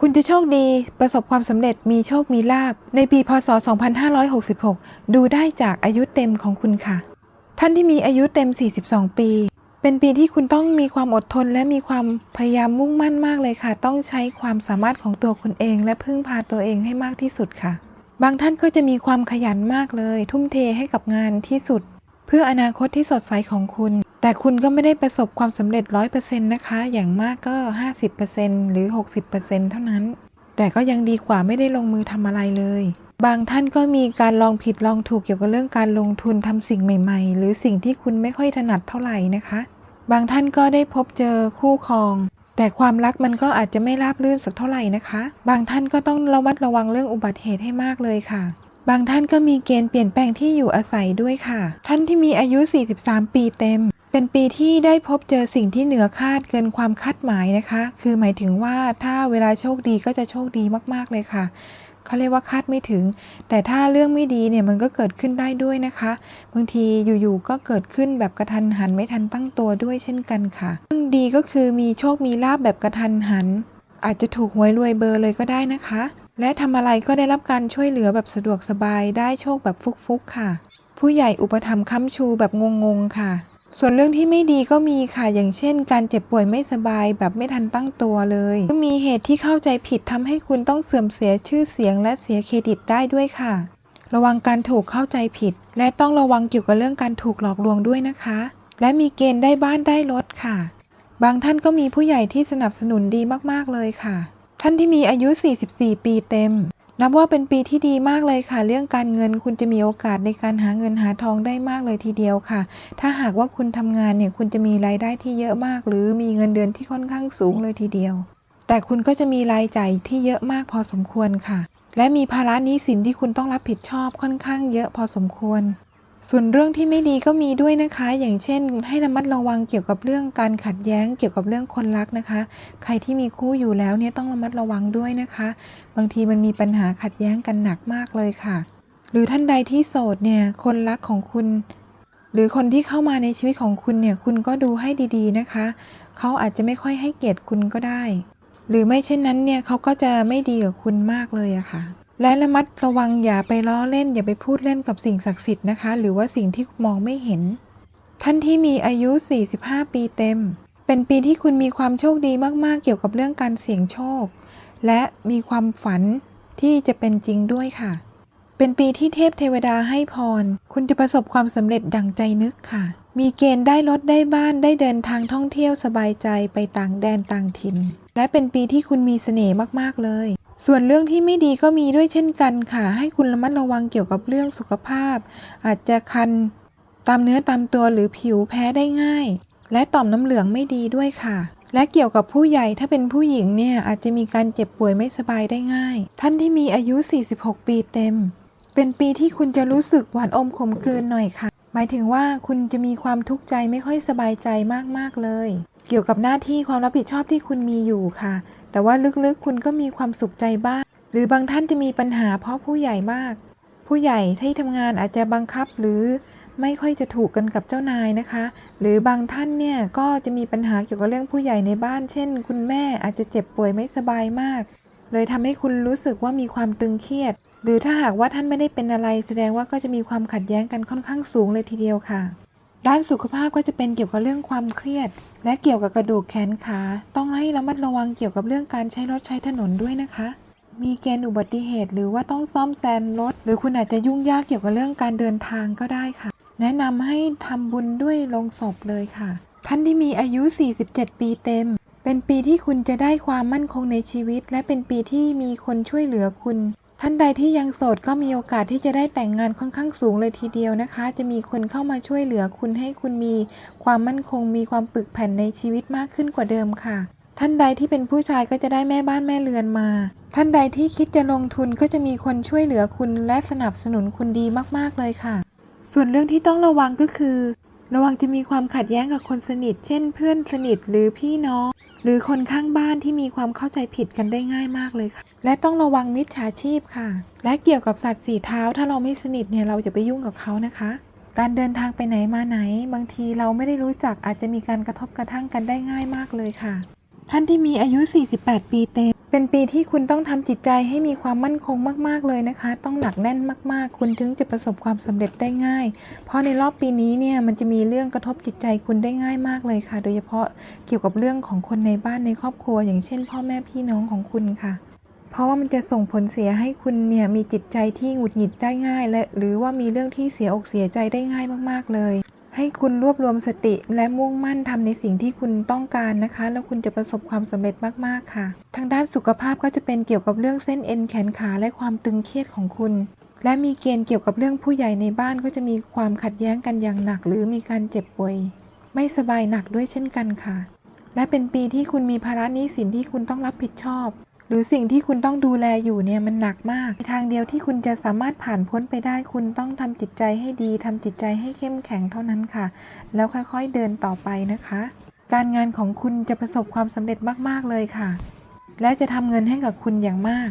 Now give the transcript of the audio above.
คุณจะโชคดี ประสบความสำเร็จมีโชคมีลาบ ในปีพศ 2566 ดูได้จากอายุเต็มของคุณค่ะ ท่านที่มีอายุเต็ม 42 ปี เป็นปีที่คุณต้องมีความอดทนและมีความพยายามมุ่งมั่นมากเลยค่ะ ต้องใช้ความสามารถของตัวคุณเอง และพึ่งพาตัวเองให้มากที่สุดค่ะ บางท่านก็จะมีความขยันมากเลย ทุ่มเทให้กับงานที่สุด เพื่ออนาคตที่สดใสของคุณ แต่คุณก็ไม่ได้ประสบความสำเร็จ 100%นะคะ อย่างมากก็ 50%หรือ 60%เท่านั้น แต่ก็ยังดีกว่าไม่ได้ลงมือทำอะไรเลย บางท่านก็มีการลองผิดลองถูกเกี่ยวกับเรื่องการลงทุนทำสิ่งใหม่ๆ หรือสิ่งที่คุณไม่ค่อยถนัดเท่าไหร่นะคะ บางท่านก็ได้พบเจอคู่ครอง แต่ความรักมันก็อาจจะไม่ราบรื่นสักเท่าไหร่นะคะ บางท่านก็ต้องระมัดระวังเรื่องอุบัติเหตุให้มากเลยค่ะบางท่านก็มีเกณฑ์เปลี่ยนแปลงที่อยู่อาศัยด้วยค่ะ ท่านที่มีอายุ 43 ปีเต็ม เป็นปีที่ได้พบเจอสิ่งที่เหนือคาดเกินความคาดหมายนะคะ คือหมายถึงว่าถ้าเวลาโชคดีก็จะโชคดีมากๆเลยค่ะเขาเรียกว่าคาดไม่ถึง แต่ถ้าเรื่องไม่ดีเนี่ยมันก็เกิดขึ้นได้ด้วยนะคะ บางทีอยู่ๆก็เกิดขึ้นแบบกระทันหันไม่ทันตั้งตัวด้วยเช่นกันค่ะ ซึ่งดีก็คือมีโชคมีลาบแบบกระทันหัน อาจจะถูกหวยรวยเบอร์เลยก็ได้นะคะ และทำอะไรก็ได้รับการช่วยเหลือแบบสะดวกสบายได้โชคแบบฟุกๆค่ะ ผู้ใหญ่อุปถัมภ์ค้ำชูแบบงงๆค่ะ ส่วนเรื่องที่ไม่ดีก็มีค่ะ อย่างเช่น การเจ็บป่วยไม่สบายแบบไม่ทันตั้งตัวเลยก็มีเหตุที่เข้าใจผิดทำให้คุณต้องเสื่อมเสียชื่อเสียงและเสียเครดิตได้ด้วยค่ะ ระวังการถูกเข้าใจผิด และต้องระวังเกี่ยวกับเรื่องการถูกหลอกลวงด้วยนะคะ และมีเกณฑ์ได้บ้านได้รถค่ะ บางท่านก็มีผู้ใหญ่ที่สนับสนุนดีมากๆเลยค่ะ ท่านที่มีอายุ 44 ปีเต็ม นับว่าเป็นปีที่ดีมากเลยค่ะ เรื่องการเงินคุณจะมีโอกาสในการหาเงินหาทองได้มากเลยทีเดียวค่ะ ถ้าหากว่าคุณทำงานเนี่ยคุณจะมีรายได้ที่เยอะมาก หรือมีเงินเดือนที่ค่อนข้างสูงเลยทีเดียว แต่คุณก็จะมีรายจ่ายที่เยอะมากพอสมควรค่ะ และมีภาระหนี้สินที่คุณต้องรับผิดชอบค่อนข้างเยอะพอสมควร ส่วนเรื่องที่ไม่ดีก็มีด้วยนะคะ อย่างเช่น ให้ระมัดระวังเกี่ยวกับเรื่องการขัดแย้งเกี่ยวกับเรื่องคนรักนะคะ ใครที่มีคู่อยู่แล้วเนี่ยต้องระมัดระวังด้วยนะคะ บางทีมันมีปัญหาขัดแย้งกันหนักมากเลยค่ะ หรือท่านใดที่โสดเนี่ยคนรักของคุณ หรือคนที่เข้ามาในชีวิตของคุณเนี่ยคุณก็ดูให้ดีๆนะคะ เขาอาจจะไม่ค่อยให้เกียรติคุณก็ได้ หรือไม่เช่นนั้นเนี่ยเขาก็จะไม่ดีกับคุณมากเลยอะค่ะ และระมัดระวังอย่าไปล้อเล่น อย่าไปพูดเล่นกับสิ่งศักดิ์สิทธิ์นะคะ หรือว่าสิ่งที่มองไม่เห็น ท่านที่มีอายุ 45 ปีเต็ม เป็นปีที่คุณมีความโชคดีมากๆ เกี่ยวกับเรื่องการเสี่ยงโชค และมีความฝันที่จะเป็นจริงด้วยค่ะ เป็นปีที่เทพเทวดาให้พร คุณจะประสบความสำเร็จดังใจนึกค่ะ มีเกณฑ์ได้รถได้บ้านได้เดินทางท่องเที่ยวสบายใจไปต่างแดนต่างถิ่น และเป็นปีที่คุณมีเสน่ห์มากๆเลย ส่วนเรื่องที่ไม่ดีก็มีด้วยเช่นกันค่ะ ให้คุณระมัดระวังเกี่ยวกับเรื่องสุขภาพ อาจจะคันตามเนื้อตามตัวหรือผิวแพ้ได้ง่าย และต่อมน้ำเหลืองไม่ดีด้วยค่ะ และเกี่ยวกับผู้ใหญ่ถ้าเป็นผู้หญิงเนี่ยอาจจะมีการเจ็บป่วยไม่สบายได้ง่าย ท่านที่มีอายุ 46 ปีเต็ม เป็นปีที่คุณจะรู้สึกหวานอมขมกืนหน่อยค่ะ หมายถึงว่าคุณจะมีความทุกข์ใจไม่ค่อยสบายใจมากๆเลย เกี่ยวกับหน้าที่ความรับผิดชอบที่คุณมีอยู่ค่ะ แต่ว่าลึกๆคุณก็มีความสุขใจบ้าง หรือบางท่านจะมีปัญหาเพราะผู้ใหญ่มาก ผู้ใหญ่ที่ทำงานอาจจะบังคับหรือไม่ค่อยจะถูกกันกับเจ้านายนะคะ หรือบางท่านเนี่ยก็จะมีปัญหาเกี่ยวกับเรื่องผู้ใหญ่ในบ้าน เช่น คุณแม่อาจจะเจ็บป่วยไม่สบายมาก เลยทำให้คุณรู้สึกว่ามีความตึงเครียด หรือถ้าหากว่าท่านไม่ได้เป็นอะไร แสดงว่าก็จะมีความขัดแย้งกันค่อนข้างสูงเลยทีเดียวค่ะ ด้านสุขภาพก็จะเป็นเกี่ยวกับเรื่องความเครียด และเกี่ยวกับกระดูกแขนขา ต้องให้ระมัดระวังเกี่ยวกับเรื่องการใช้รถใช้ถนนด้วยนะคะ มีเกณฑ์อุบัติเหตุ หรือว่าต้องซ่อมแซมรถ หรือคุณอาจจะยุ่งยากเกี่ยวกับเรื่องการเดินทางก็ได้ค่ะ แนะนำให้ทำบุญด้วยลงศพเลยค่ะ ท่านที่มีอายุ 47 ปีเต็ม เป็นปีที่คุณจะได้ความมั่นคงในชีวิต และเป็นปีที่มีคนช่วยเหลือคุณ ท่านใดที่ยังโสดก็มีโอกาสที่จะได้แต่งงานค่อนข้างสูงเลยทีเดียวนะคะ จะมีคนเข้ามาช่วยเหลือคุณให้คุณมีความมั่นคง มีความปึกแผ่นในชีวิตมากขึ้นกว่าเดิมค่ะ ท่านใดที่เป็นผู้ชายก็จะได้แม่บ้านแม่เรือนมา ท่านใดที่คิดจะลงทุนก็จะมีคนช่วยเหลือคุณและสนับสนุนคุณดีมากๆเลยค่ะ ส่วนเรื่องที่ต้องระวังก็คือ ระวังจะมีความขัดแย้งกับคนสนิท เช่น เพื่อนสนิทหรือพี่น้อง หรือคนข้างบ้านที่มีความเข้าใจผิดกันได้ง่ายมากเลยค่ะ และต้องระวังมิจฉาชีพค่ะ และเกี่ยวกับสัตว์สีเท้า ถ้าเราไม่สนิทเนี่ยเราอย่าไปยุ่งกับเขานะคะ การเดินทางไปไหนมาไหน บางทีเราไม่ได้รู้จักอาจจะมีการกระทบกระทั่งกันได้ง่ายมากเลยค่ะ ท่านที่มีอายุ 48 ปีเต็ม เป็นปีที่คุณต้องทำจิตใจให้มีความมั่นคงมาก ๆ เลยนะคะ ต้องหนักแน่นมาก ๆ คุณถึงจะประสบความสำเร็จได้ง่าย เพราะในรอบปีนี้เนี่ยมันจะมีเรื่องกระทบจิตใจคุณได้ง่ายมากเลยค่ะ โดยเฉพาะเกี่ยวกับเรื่องของคนในบ้านในครอบครัว อย่างเช่น พ่อแม่พี่น้องของคุณค่ะเพราะว่ามันจะส่งผลเสียให้คุณเนี่ยมีจิตใจที่หงุดหงิดได้ง่าย และหรือว่ามีเรื่องที่เสียอกเสียใจได้ง่ายมาก ๆ เลย ให้คุณรวบรวมสติและมุ่งมั่นทำในสิ่งที่คุณต้องการนะคะ แล้วคุณจะประสบความสำเร็จมากๆค่ะ ทางด้านสุขภาพก็จะเป็นเกี่ยวกับเรื่องเส้นเอ็นแขนขาและความตึงเครียดของคุณ และมีเกณฑ์เกี่ยวกับเรื่องผู้ใหญ่ในบ้านก็จะมีความขัดแย้งกันอย่างหนัก หรือมีการเจ็บป่วย ไม่สบายหนักด้วยเช่นกันค่ะ และเป็นปีที่คุณมีภาระหนี้สินที่คุณต้องรับผิดชอบ หรือสิ่งที่คุณต้องดูแลอยู่เนี่ยมันหนักมาก ทางเดียวที่คุณจะสามารถผ่านพ้นไปได้ คุณต้องทำจิตใจให้ดีทำจิตใจให้เข้มแข็งเท่านั้นค่ะ แล้วค่อยๆเดินต่อไปนะคะ การงานของคุณจะประสบความสำเร็จมากๆเลยค่ะ และจะทำเงินให้กับคุณอย่างมาก